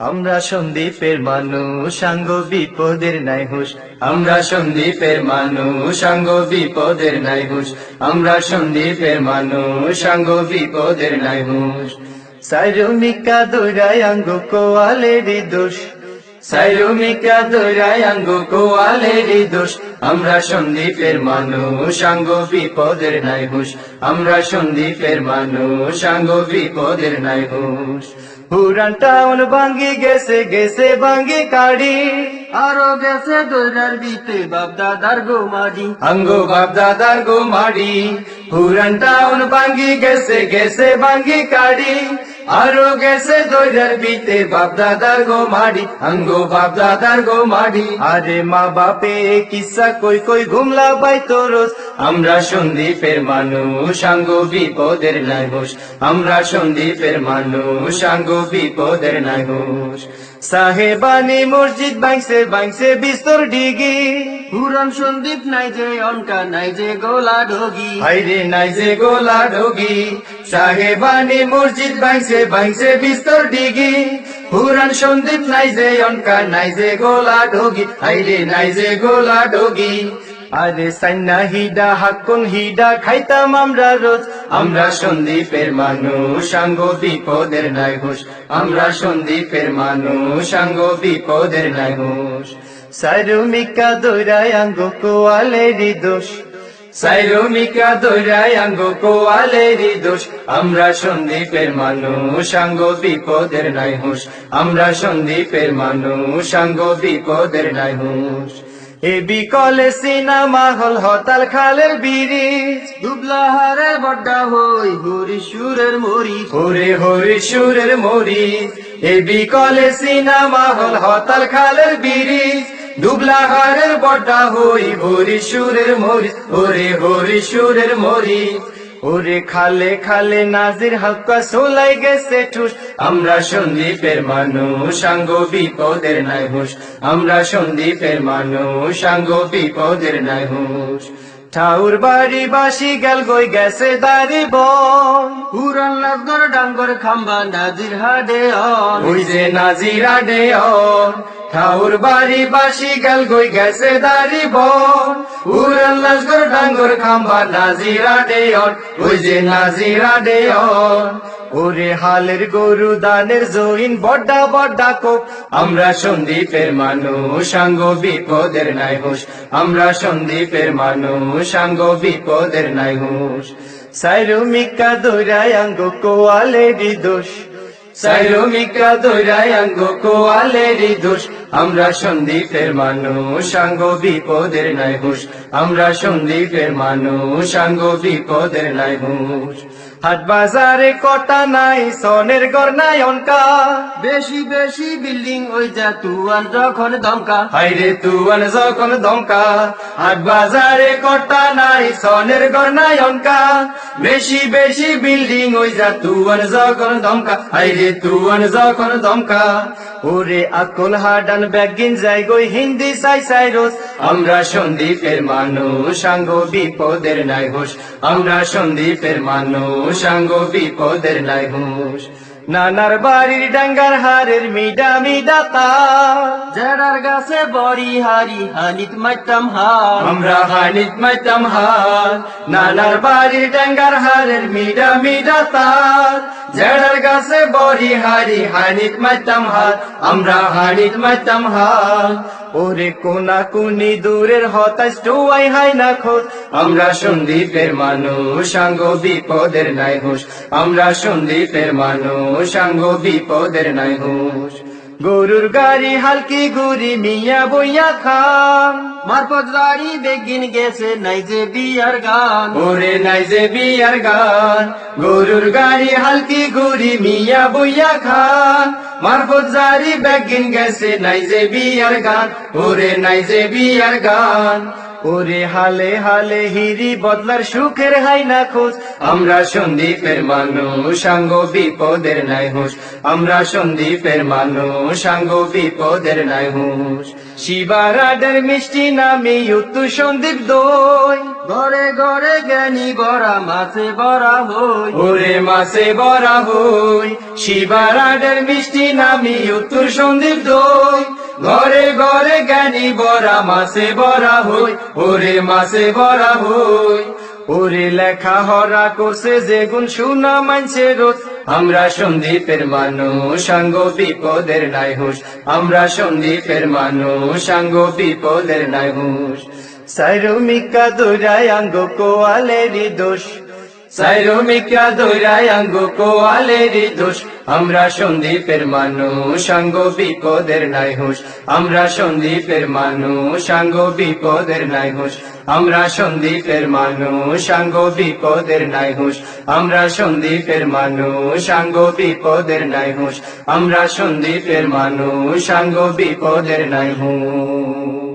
আমরা সন্দীপের মানুষ সাঙ্গ বিপদের নাই হুশ আমরা সন্দীপের মানুষ সাঙ্গ বিপদের নাই হুশ আমরা সন্দীপের মানুষ সাঙ্গ বিপদের নাই হুশ সাইরমিকা দৌড়ায় আঙ্গ কোয়ালেরই দোষ। আঙ্গ কোয়ালেরই দোষ। আমরা সন্দীপের মানুষ সাঙ্গ বিপদের নাই হুশ। আমরা সন্দীপের মানুষ সাঙ্গ বিপদের নাই হুশ। পুরান টাউন ভাঙ্গি গেছে গেছে ভাঙ্গি কাড়ি। আরও গেছে দৈরার বিতে বাপ দাদার গো মাডি আঙ্গ বাপ দাদার গো মাড়ি পুরান টাউন ভাঙ্গি গেছে গেছে ভাঙ্গি কাড়ি। আরও গেছে দৈরার বিতে বাপ দাদার গো মাড়ি, আঙ্গো বাপ দাদার গো মাড়ি। আরে মা বাপে কিসা কই কই ঘুমলা বাই তোরস আমরা সন্দীপের মানুষ, আঙ্গো বিপদের নাই হোস আমরা সন্দীপের মানুষ, আঙ্গো বিপদের নাই হোস সাহেবানি মসজিদ বাংসে বাংসে বিস্তর ডিগি। পুরান সন্দীপ নাই যে অনকা নাই যে গোলা ঢোগি। হাইরে নাই যে গোলা ঢোগি। সাহেবানি মসজিদ বাংসে বাংসে বিস্তর ডিগি। পুরান সন্দীপ নাই যে অনকা নাই যে গোলা ঢোগি। হাইরে নাই যে গোলা ঢোগি। আরে সাইনা, হিডা হাকুন হিডা, খাইতাম আমরা রোজ। আমরা সন্দীপের মানুষ সাঙ্গ বিপদের নাই হোস আমরা সন্দীপের মানুষ সাঙ্গ বিপদের নাই হোস সারুমিকা দৌড়ায় আঙ্গ কোয়ালেরই দোষ। সাইরমিকা দৌড়ায় আঙ্গ কোয়ালেরই দোষ। আমরা সন্দীপের মানুষ সাঙ্গ বিপদের নাই হোস আমরা সন্দীপের মানুষ সাঙ্গ বিপদের নাই হোস এ বিকলে সিনেমা হল হতাল খালের বিরিজ। দুবলা হারে বড্ডা হই হরি সুরের মরি হরে হরি সুরের মরি এ বিকলে সিনেমা হল হতাল খালের বিরিজ। দুবলা হারের বড্ডা হই হরি সুরের মরি হরে হরি সুরের মরি ওরে খালে খালে নাজির হাক্কা সোলাই গেছে ঠুস। আমরা সন্দীপের মানুষ সাঙ্গ বিপদের নাই হুস আমরা সন্দীপের মানুষ সাঙ্গ বিপদের নাই হুস ঠাউর বাড়ি বাসি গেল গই, গেছে দাঁড়ি বন। পুরান লাগর ডাঙ্গর, খাম্বা, নাজির হাডে ওই যে নাজির হাডে ঠাউর বাড়ি বাসি গেল গই, গেছে দাঁড়ি বন। লাগর ডাঙ্গর, খাম্বা, নাজির হাডে ওই যে নাজির ডে ওরে হালের গরু দানের জইন বড্ডা বড্ডা কোপ। আমরা সন্দীপের মানুষ সাঙ্গ বিপদের নাই হোস আমরা সন্দীপের মানুষ সাঙ্গ বিপদের নাই হোস সাইরুমিকা দৌড়ায় আঙ্গ কোয়ালেরই দোষ। সাইরমিকা দৈরায় আঙ্গ কোয়ালেরই দোষ। আমরা সন্দীপের মানুষ সাঙ্গ বিপদের নাই হুশ আমরা সন্দীপের মানুষ সাঙ্গ বিপদের নাই হুশ হাট বাজারে কটা নাই সনের গর নাই অনকা। বেশি বেশি বিল্ডিং ওই যা তুয়ান যখন দমকা। হাইরে তুয়ান যখন দমকা। হাট বাজারে কটা নাই, সনের গর নাই অনকা। বেশি বেশি বিল্ডিং ওই যা তুয়ান যখন দমকা হাইরে তুয়ান যখন দমকা ওরে আকল হাডান ব্যাগিন যাই গই, হিন্দি সাই সাই রোজ। আমরা সন্দীপের মানুষ সাঙ্গ বিপদের নাই হোস আমরা সন্দীপের মানুষ সাঙ্গ বিপদের নাই হোস নানার বাড়ির ডাঙ্গার হারের মিডা মিডা তা। জেডার গাছে বড়ি হারি হানিত মাইতাম হার। আমরা হানিত মাইতাম হার। নানার বাড়ির ডাঙ্গার হারের মিডা মিডা তার জেড়ার গাছে বড়ি হারি হানিত মাইতাম হাল আমরা হানিত মাইতাম হাল ওরে কোনা কুনি দূরের হতাশ টুয়াই হাই না খোঁজ, আমরা সন্দীপের মানুষ সাঙ্গ বিপদের নাই হোস আমরা সন্দীপের মানুষ সাঙ্গ বিপদের নাই হোস গরুর গাড়ি, হালকি গুড়ি মিয়া বইয়া খান। মারপত রাড়ি বেগিন গেছে নাই বিয়ার গান। ওরে নাই যে বিয়ার গান। গরুর গাড়ি, হালকি গুড়ি মিয়া বইয়া খান। মারপত জারি বেগিন গেছে নাই যে বিয়ার গান। ওরে নাই যে বিয়ার গান। ওরে হালে হালে হিরি বদলার সুখের হাই না খোঁজ। আমরা সন্দীপের মানুষ সাঙ্গ বিপদের নাই হুঁশ। আমরা সন্দীপের মানুষ সাঙ্গ বিপদের নাই হুঁশ। শিবারাডের মিষ্টি নামে উত্তর সন্দীপ দই। ঘরে ঘরে জ্ঞানী বরা, মাছে বরা হই। ওরে মাসে বরা হই। শিবারাডের মিষ্টি নামি উত্তর সন্দীপ দই। ঘরে ঘরে জ্ঞানী বরা, মাসে বরা হই, ওরে মাসে বরা হই। ওরে লেখা হরা করছে যে গুণ শুনা মানছে রোজ। আমরা সন্দীপের মানুষ সাঙ্গ বিপদের নাই হুশ। আমরা সন্দীপের মানুষ সাঙ্গ বিপদের নাই হুশ। সাইরমিকা দৌড়ায় আঙ্গ কোয়ালেরই দোষ। সাইরমিকা দৌড়ায় আঙ্গ কোয়ালেরই দোষ। আমরা সন্দীপের মানুষ সাঙ্গ বিপদের নাই হুশ। আমরা সন্দীপের মানুষ সাঙ্গ বিপদের নাই হুশ। আমরা সন্দীপের মানুষ সাঙ্গ বিপদের নাই হুশ। আমরা সন্দীপের মানুষ সাঙ্গ বিপদের নাই হুশ। আমরা সন্দীপের মানুষ সাঙ্গ বিপদের নাই হুশ।